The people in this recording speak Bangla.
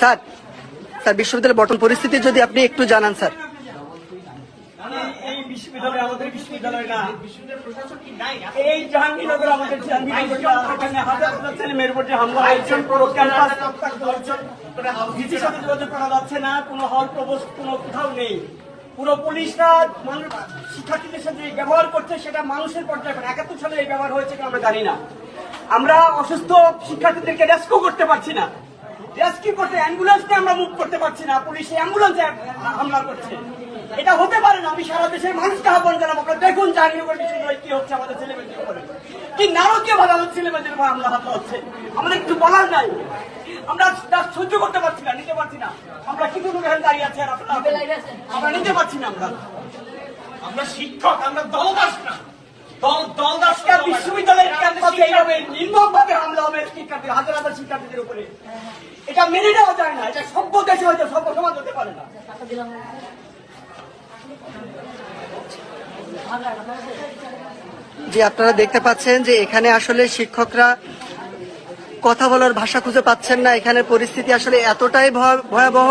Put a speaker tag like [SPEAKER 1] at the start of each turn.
[SPEAKER 1] স্যার স্যার, বিশ্ববিদ্যালয়ের বর্তমান পরিস্থিতি যদি আপনি একটু জানান, স্যার।
[SPEAKER 2] বিশ্ববিদ্যালয় না। এই আমাদের হামলা সাথে যোগাযোগ করা যাচ্ছে না, কোনো কোনো কোথাও নেই। পুলিশরা শিক্ষার্থীদের সাথে ব্যবহার করছে, সেটা মানুষের পর্যায়ে একাত্তর সালে এই ব্যবহার হয়েছে আমরা জানি না। আমরা অসুস্থ শিক্ষার্থীদেরকে রেস্কিউ করতে পারছি না। রেস্কিউ করতে অ্যাম্বুলেন্সকে আমরা মুভ করতে পারছি না। পুলিশ অ্যাম্বুলেন্সে হামলা করছে। এটা হতে পারে না। আমি সারা দেশের মানুষকে আহ্বান জানাব আপনারা দেখুন জাহাঙ্গীরনগর বিশ্ববিদ্যালয়ে কি হচ্ছে আমাদের ছেলেমেয়েদের উপরে। কি নারকীয় ভাবে আমাদের ছেলেমেয়েদের উপর হামলা হামলা হচ্ছে। আমাদের কিছু বলার নাই। আমরা তা সহ্য করতে পারছি না নিতে পারছি না। আমরা কিছু লোক এখানে দাঁড়িয়ে আছি আর আপনারা আমরা নিতে পারছি না আমরা।
[SPEAKER 3] আমরা শিক্ষক আমরা দলদাস না। দল দলদাস
[SPEAKER 2] আজকে বিশ্ববিদ্যালয়ের ক্যাম্পাসে এইভাবে হবে শিক্ষার্থী হাজার হাজার শিক্ষার্থীদের উপরে। এটা মেনে নেওয়া যায় না, এটা সভ্য দেশে হয়তো সভ্য সমাজ হতে পারে না।
[SPEAKER 1] যে আপনারা দেখতে পাচ্ছেন যে এখানে আসলে শিক্ষকরা কথা বলার ভাষা খুঁজে পাচ্ছেন না। এখানে পরিস্থিতি আসলে এতটাই ভয়াবহ